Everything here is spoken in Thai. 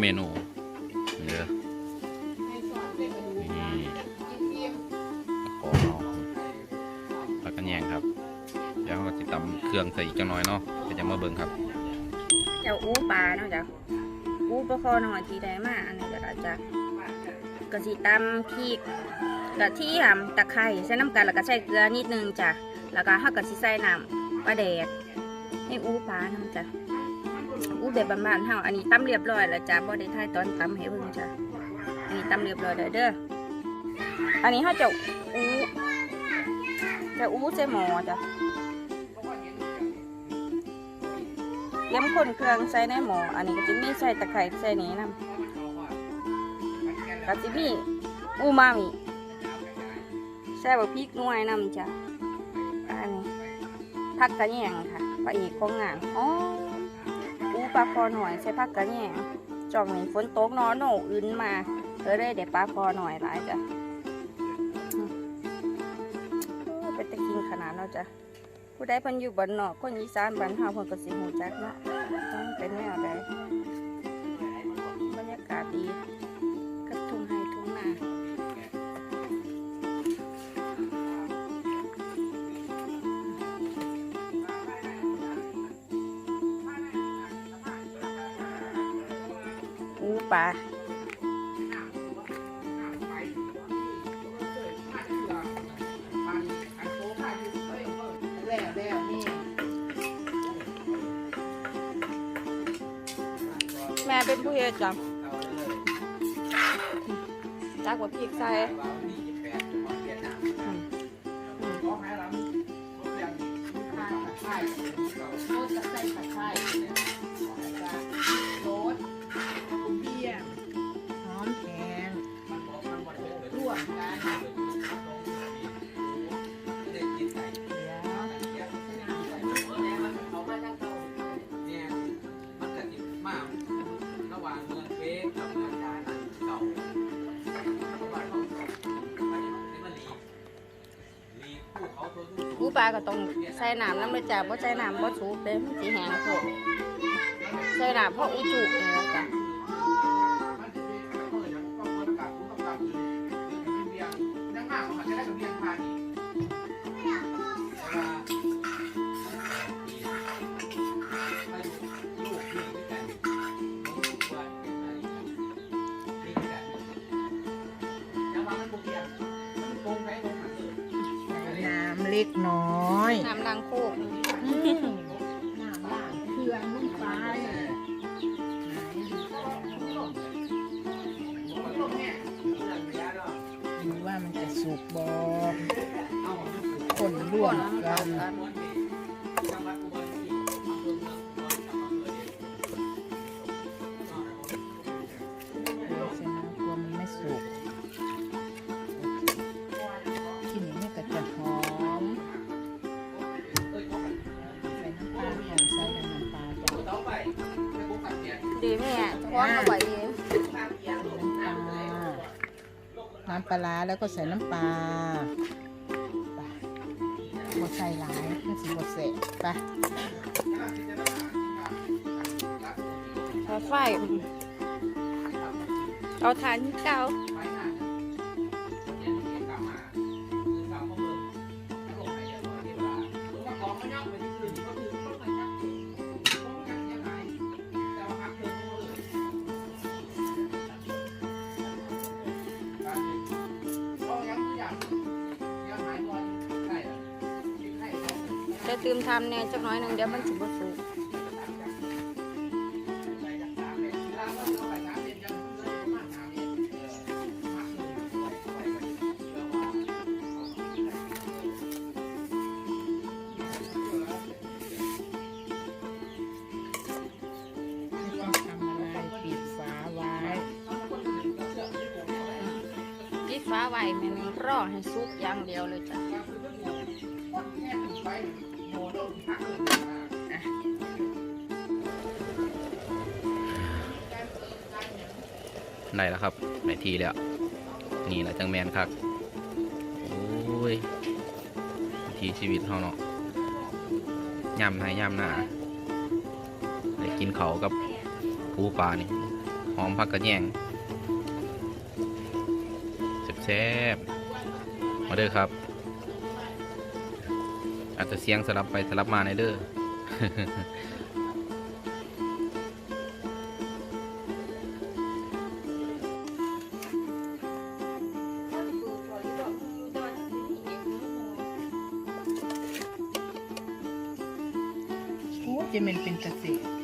เมนูเด้อนี่ขอเอาผักกันแยงครับ เดี๋ยวเราก็จะตำเครื่องใส่อีกจังน้อยเนาะเดี๋ยวจะมาเบิ่งครับ เจ้าอู้ปลาเนาะจ้ะอู้ปลาคอหน่อยทีได้มาอันนี้ก็อาจจะกระสีตำพริกกะที่หำตะไคร้ใส่น้ำกันแล้วก็ใส่เกลือนิดนึงจ้ะแล้วก็ห้ากะสิใส่น้ำปลาแดกให้อู้ปลาเนาะจ้ะ อู้แบบบ้านๆเฮาอันนี้ตำเรียบร้อยแล้วจ้ะบ่ได้ถ่ายตอนตำให้เบิ่งจ้ะอันนี้ตำเรียบร้อยแล้วเด้ออันนี้เฮาจะอู้จะอู้ใส่หม้อจ้ะเลี้ยมคนเครื่องใส่ในหม้ออันนี้ก็จะมีใส่ตะไคร้ใส่นี้นำก็จะมีอูมามิใส่บะพริกน่วยนำจ้ะอันนี้ผักกระแยงค่ะปลาเอกของงานอ๋อ ปลาคอหน่อยใส่ผักกระแยงจองนี้ฝนตกเนอนโหนอื่นมาเออได้เดี๋ยวปลาคอหน่อยหลายจ้ะเป็นตะกินขนาดเนาะจ้ะผู้ใดพันอยู่บ้านนอกคนอีสานบ้านเฮาเพิ่นก็สิหูจักเนาะเป็นแนวใด ปลาแม่เป็นผู้เฮ็ดจ้ะจักว่าพริกใส่อืมอืมไข่โรสกับไส้ผัดไข่โร ปลาก็ต้องใส่น้ำน้ำเลยจ้ะบ่ใส่น้ำบ่สุกเด้มันสิแห้งโพดใส่น้ำเพราะอุจุนี่แล้วจ้ะ ล็กน้อยน้ำล้างโคกน้ำล้างเครื่องลงไปดูว่ามันจะสุกบอคนร่วมกัน ดีแม่ท้องเอาไว้เองน้ำปลาน้ำปลาร้าแล้วก็ใส่น้ำปลาไปบดใส่หลายมันสิบดเสร็จไปพอไฟเอาทานเก่า จะตื่มทำเนี่ยจักหน้อยหนึ่งเดี๋ยวมันสิบ่สุกไม่ต้องทำอะไรปิดฝาไว้ปิดฟ้าไว้แม่นึงรอให้สุกอย่างเดียวเลยจ้ะ ได้แล้วครับได้ทีแล้ว นี่แหละจังแมนครับโอ้ยทีชีวิตเขาเนาะย่ำให้ย่ำหน้าได้กินเขากับปูปลานี่หอมผักกระแยงแซ่บมาเด้อครับ อาจจะเสียงสลับไปสลับมาในเด้อ เจมนเป็นเกษตร